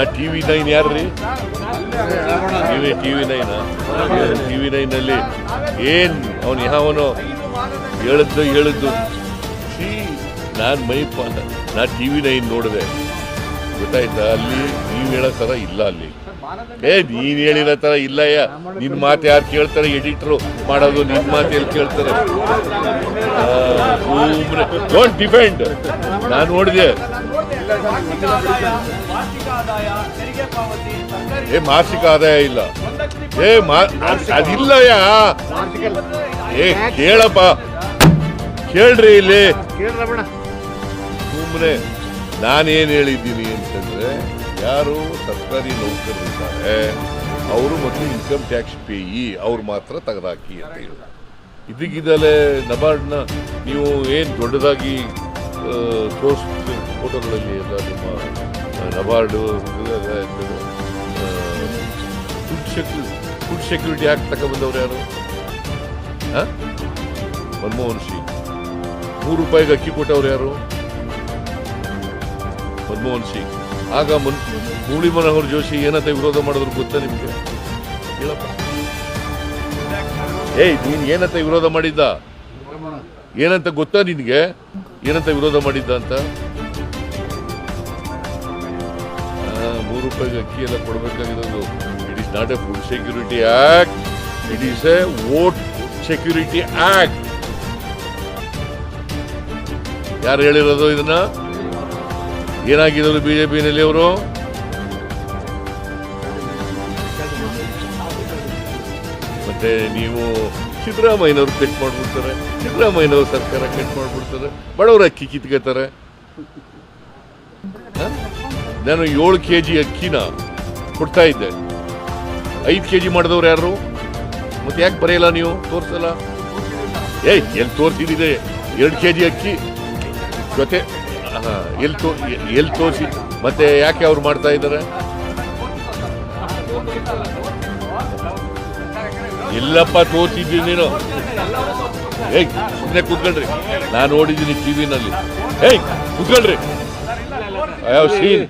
ನಾ T V nine ಯಾರ್ರಿ? TV T V nine T V ನೈನಲ್ಲಿ ಏನು ಅವನು ಯಾವನು ಹೇಳಿದ್ದು ಹೇಳಿದ್ದು. ನಾನು ಮೈ ನಾ ಟಿ ವಿ ನೈನ್ ನೋಡಿದೆ. ಗೊತ್ತಾಯ್ತಾ ಅಲ್ಲಿ? ನೀವು ಹೇಳೋ ಥರ ಇಲ್ಲ ಅಲ್ಲಿ. ಏ, ನೀನ್ ಹೇಳಿರೋ ಥರ ಇಲ್ಲಯ್ಯ ನಿನ್ನ ಮಾತು ಯಾರು ಕೇಳ್ತಾರೆ? ಎಡಿಟ್ರು ಮಾಡೋದು ನಿನ್ನ ಮಾತು ಎಲ್ಲಿ ಕೇಳ್ತಾರೆ? ಡೋಂಟ್ ಡಿಪೆಂಡ್ ನಾನು ನೋಡಿದೆ. ಏ ಮಾಸಿಕ ಆದಾಯ ಇಲ್ಲ. ಏ ಮಾ ಅದಿಲ್ಲಯ್ಯ ಏ ಕೇಳಪ್ಪ. ಕೇಳ್ರಿ ಇಲ್ಲಿ. ಸುಮ್ಮನೆ ನಾನೇನು ಹೇಳಿದ್ದೀನಿ ಅಂತಂದ್ರೆ ಯಾರು ಸರ್ಕಾರಿ ನೌಕರರಿದ್ದಾರೆ ಅವರು ಮತ್ತು ಇನ್ಕಮ್ ಟ್ಯಾಕ್ಸ್ ಪೇಯಿ ಅವ್ರು ಮಾತ್ರ ತೆಗೆದಾಕಿ ಅಂತ ಹೇಳಿ. ಇದಕ್ಕಿದಲೇ ನಬಾರ್ಡ್ನ ನೀವು ಏನು ದೊಡ್ಡದಾಗಿ ತೋರಿಸ್ತೀವಿ ಫೋಟೋಗಳಲ್ಲಿ ಎಲ್ಲ ನಿಮ್ಮ NABARD food security food security act ತಗೊಂಡ್ಬಂದವ್ರು ಯಾರು? ಹಾಂ? ಮನಮೋಹನ್ ಸಿಂಗ್ ನೂರು ರೂಪಾಯಿಗೆ ಅಕ್ಕಿ ಕೊಟ್ಟವ್ರು ಯಾರು? ಮನಮೋಹನ್ ಸಿಂಗ್ ಆಗ ಮನ್ ಮುರಳಿ ಮನೋಹರ್ ಜೋಶಿ ಏನಂತ ವಿರೋಧ ಮಾಡಿದ್ರು ಗೊತ್ತಾ ನಿಮಗೆ? ಏಯ್, ನೀನ್ ಏನಂತ ವಿರೋಧ ಮಾಡಿದ್ದ? ಏನಂತ ಗೊತ್ತಾ ನಿನ್ಗೆ? ಏನಂತ ವಿರೋಧ ಮಾಡಿದ್ದ ಅಂತ? ಮೂರು ರೂಪಾಯಿಗೆ ಅಕ್ಕಿ ಎಲ್ಲ ಕೊಡಬೇಕಾಗಿರೋದು. It is not a food security act it is a vote security act ಯಾರು ಹೇಳಿರೋದು ಇದನ್ನ? ಏನಾಗಿರೋದು ಬಿಜೆಪಿನಲ್ಲಿ ಅವರು? ಮತ್ತೆ ನೀವು ಸಿದ್ದರಾಮಯ್ಯನವ್ರು ಕಟ್ ಮಾಡ್ಬಿಡ್ತಾರೆ. ಸಿದ್ದರಾಮಯ್ಯನವರು ಸರ್ಕಾರ ಕಟ್ ಮಾಡ್ಬಿಡ್ತಾರೆ. ಬಡವರ ಅಕ್ಕಿ ಕಿತ್ಕೋತಾರೆ? ನಾನು ಏಳು ಕೆ ಜಿ ಅಕ್ಕಿನ ಕೊಡ್ತಾ ಇದ್ದೆ. ಐದು ಕೆ ಜಿ ಮಾಡಿದವ್ರು ಯಾರು? ಮತ್ತೆ ಯಾಕೆ ಬರೆಯಲ್ಲ ನೀವು? ತೋರಿಸಲ್ಲ? ಏಯ್ ಎಲ್ಲಿ ತೋರಿಸಿದಿದೆ? ಎರಡು ಕೆ ಜಿ ಅಕ್ಕಿ. ಜೊತೆ ಎಲ್ಲಿ ತೋ ಎಲ್ಲಿ ತೋರಿಸಿ? ಮತ್ತೆ ಯಾಕೆ ಅವ್ರು ಮಾಡ್ತಾ ಇದ್ದಾರೆ? ಇಲ್ಲಪ್ಪ, ತೋರಿಸಿದ್ದೀನಿ ನೀನು. ಏಯ್ ಸುಮ್ಮನೆ ಕೂತ್ಕೊಳ್ರಿ. ನಾನು ನೋಡಿದ್ದೀನಿ ಟಿವಿನಲ್ಲಿ ಏಯ್, ಕೂತ್ಕೊಳ್ರಿ. ಯಾವ ಸೀನ್.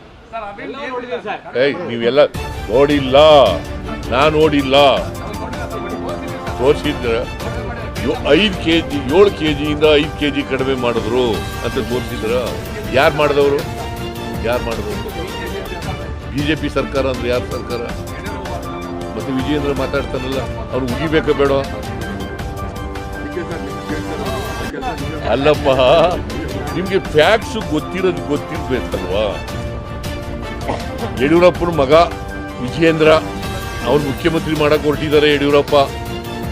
ಏಯ್, ನೀವೆಲ್ಲ ನೋಡಿಲ್ಲ. ನಾನು ನೋಡಿಲ್ಲ. ತೋರಿಸಿದ್ರ ಐದು ಕೆ ಜಿ ಏಳು ಕೆ ಜಿಯಿಂದ ಐದು ಕೆ ಜಿ ಕಡಿಮೆ ಮಾಡಿದ್ರು ಅಂತ ತೋರಿಸಿದ್ರ. ಯಾರು ಮಾಡಿದವರು? ಯಾರು ಮಾಡಿದವರು ಬಿ ಜೆ ಪಿ ಸರ್ಕಾರ ಅಂದ್ರೆ ಯಾರು ಸರ್ಕಾರ? ಮತ್ತೆ ವಿಜಯೇಂದ್ರ ಮಾತಾಡ್ತಾನಲ್ಲ, ಅವ್ರು ಉಗಿಬೇಕ ಬೇಡ? ಅಲ್ಲಪ್ಪ, ನಿಮಗೆ ಫ್ಯಾಕ್ಸ್ ಗೊತ್ತಿರೋದು ಗೊತ್ತಿರ್ಬೇಕಲ್ವಾ? ಯಡಿಯೂರಪ್ಪನ ಮಗ ವಿಜಯೇಂದ್ರ ಅವ್ರು ಮುಖ್ಯಮಂತ್ರಿ ಮಾಡಕ್ಕೆ ಹೊರಟಿದ್ದಾರೆ ಯಡಿಯೂರಪ್ಪ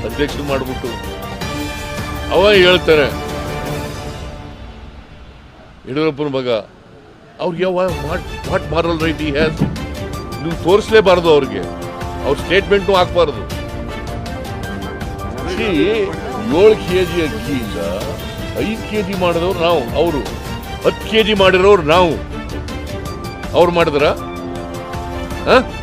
ಅಧ್ಯಕ್ಷ ಮಾಡಿಬಿಟ್ಟು. ಅವ ಹೇಳ್ತಾರೆ, ಯಡಿಯೂರಪ್ಪನ ಮಗ, ಅವ್ರಿಗೆ ಯಾವ what moral right he has ನೀವು ತೋರಿಸ್ಲೇಬಾರ್ದು ಅವ್ರಿಗೆ. ಅವ್ರ ಸ್ಟೇಟ್ಮೆಂಟು ಹಾಕ್ಬಾರ್ದು. ಏಳು ಕೆ ಜಿ ಅಕ್ಕಿಯಿಂದ ಐದು ಕೆ ಜಿ ಮಾಡಿದವ್ರು ನಾವು, ಅವರು. ಹತ್ತು ಕೆ ಜಿ ಮಾಡಿರೋರು ನಾವು. ಅವ್ರು ಮಾಡಿದ್ರ? ಹ